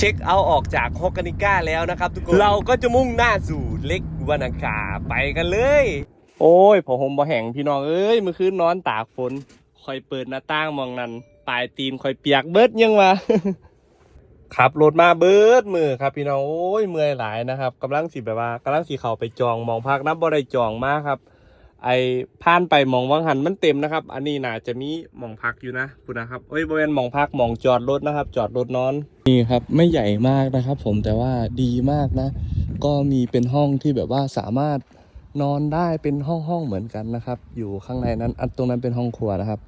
เช็คเอาออกจากฮอกกานิก้าแล้วนะครับทุกคน เราก็จะมุ่งหน้าสู่เล็กวานังคาไปกันเลย โอ้ยพอผมบ่แห่งพี่น้องเอ้ยเมื่อคืนนอนตากฝนคอยเปิดหน้าต่างมองนั้นปลายตีนคอยเปียกเบิดยังวะขับรถมาเบิดมือครับพี่น้องโอ้ยเมื่อยหลายนะครับกำลังสิแบบว่ากำลังสิเข้าไปจองมองพักน้ำบ่ได้จองมากครับ ไอผ่านไปมองวังหันมันเต็มนะครับ อันนี้น่าจะมีมองพักอยู่นะคุณนะครับเอ้ยบริเวณมองพักมองจอดรถนะครับ จอดรถนอน นี่ครับไม่ใหญ่มากนะครับ ผมแต่ว่าดีมากนะ ก็มีเป็นห้องที่แบบว่าสามารถนอนได้เป็นห้องห้องเหมือนกันนะครับ อยู่ข้างในนั้นอันตรงนั้นเป็นห้องครัวนะครับ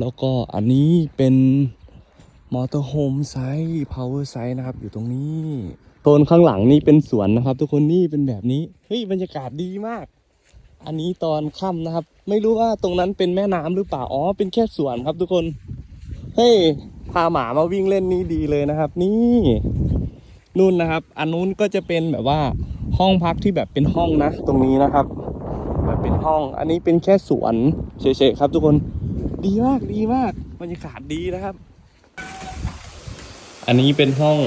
แล้วก็อันนี้เป็นมอเตอร์โฮมไซส์พาวเวอร์ไซส์นะครับ อยู่ตรงนี้โซนข้างหลังนี่เป็นสวนนะครับ ทุกคนนี่เป็นแบบนี้เฮ้ยบรรยากาศดีมาก อันนี้ตอนค่ำนะครับ ไม่รู้ว่าตรงนั้นเป็นแม่น้ำหรือเปล่าอ๋อเป็นแค่สวนครับทุกคนเฮ้ย พาหมามาวิ่งเล่นนี่ดีเลยนะครับ นี่นู่นนะครับ อันนู้นก็จะเป็นแบบว่าห้องพักที่แบบเป็นห้องนะ ตรงนี้นะครับ แบบเป็นห้อง อันนี้เป็นแค่สวนเฉยๆครับ ทุกคนดีมากดีมากบรรยากาศดีนะครับ อันนี้เป็นห้อง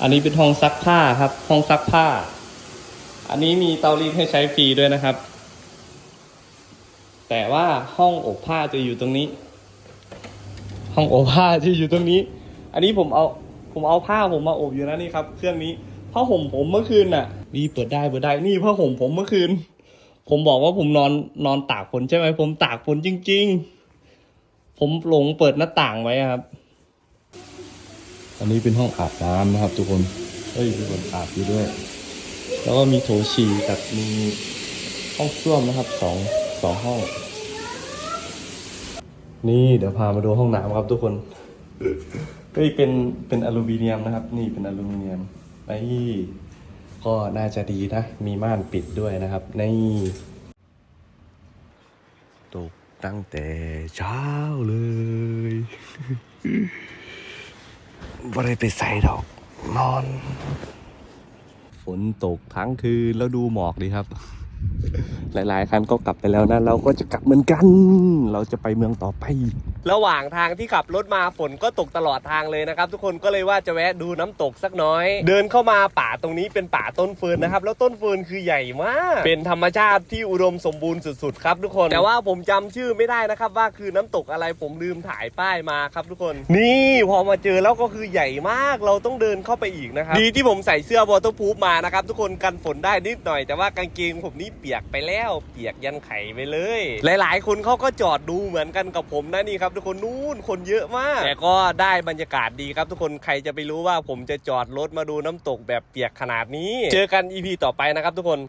อันนี้เป็นห้องซักผ้าครับ ห้องซักผ้า อันนี้มีเตารีดให้ใช้ฟรีด้วยนะครับ แต่ว่าห้องอบผ้าจะอยู่ตรงนี้ ห้องอบผ้าจะอยู่ตรงนี้ อันนี้ผมเอาผมเอาผ้าผมมาอบอยู่นะนี่ครับ เครื่องนี้ผ้าห่มผมเมื่อคืนน่ะนี่เปิดได้เปิดได้นี่ผ้าห่มผมเมื่อคืน ผมบอกว่าผมนอนนอนตากฝนใช่ไหมผมตากฝนจริง ๆ ผมหลงเปิดหน้าต่างไว้ครับ อันนี้เป็นห้องอาบน้ำนะครับ ทุกคนเฮ้ยมีคนอาบอยู่ด้วย แล้วก็มีโถฉี่กับมีห้องส้วมนะครับสองสองห้อง นี่เดี๋ยวพามาดูห้องน้ำครับทุกคนเฮ้ยเป็นเป็นอลูมิเนียมนะครับ นี่เป็นอลูมิเนียมนี่ก็น่าจะดีนะ มีม่านปิดด้วยนะครับ นี่ตกตั้งแต่เช้าเลยบ่ได้ไปใส่ดอกนอน ฝนตกทั้งคืนแล้วดูหมอกดีครับ หลาย ๆ คันก็กลับไปแล้วนะเราก็จะกลับเหมือนกัน เราจะไปเมืองต่อไป ระหว่างทางที่ขับรถมาฝนก็ตกตลอดทางเลยนะครับ ทุกคนก็เลยว่าจะแวะดูน้ำตกสักน้อย เดินเข้ามาป่าตรงนี้เป็นป่าต้นเฟิร์นนะครับ แล้วต้นเฟิร์นคือใหญ่มาก เป็นธรรมชาติที่อุดมสมบูรณ์สุด ๆ ครับทุกคน แต่ว่าผมจำชื่อไม่ได้นะครับ ว่าคือน้ำตกอะไรผมลืมถ่ายป้ายมาครับทุกคน นี่พอมาเจอแล้วก็คือใหญ่มาก เราต้องเดินเข้าไปอีกนะครับ ดีที่ผมใส่เสื้อวอเตอร์พูฟมานะครับทุกคนกันฝนได้นิดหน่อย แต่ว่ากางเกงผมนี่เปียกไปแล้วเปียกยันไข่ไปเลย หลาย ๆ คนเขาก็จอดดูเหมือนกันกับผมนะนี่ครับ ทุกคนนู่นคนเยอะมาก แต่ก็ได้บรรยากาศดีครับ ทุกคนใครจะไปรู้ว่าผมจะจอดรถมาดูน้ำตกแบบเปียกขนาดนี้ เจอกัน EP ต่อไปนะครับทุกคน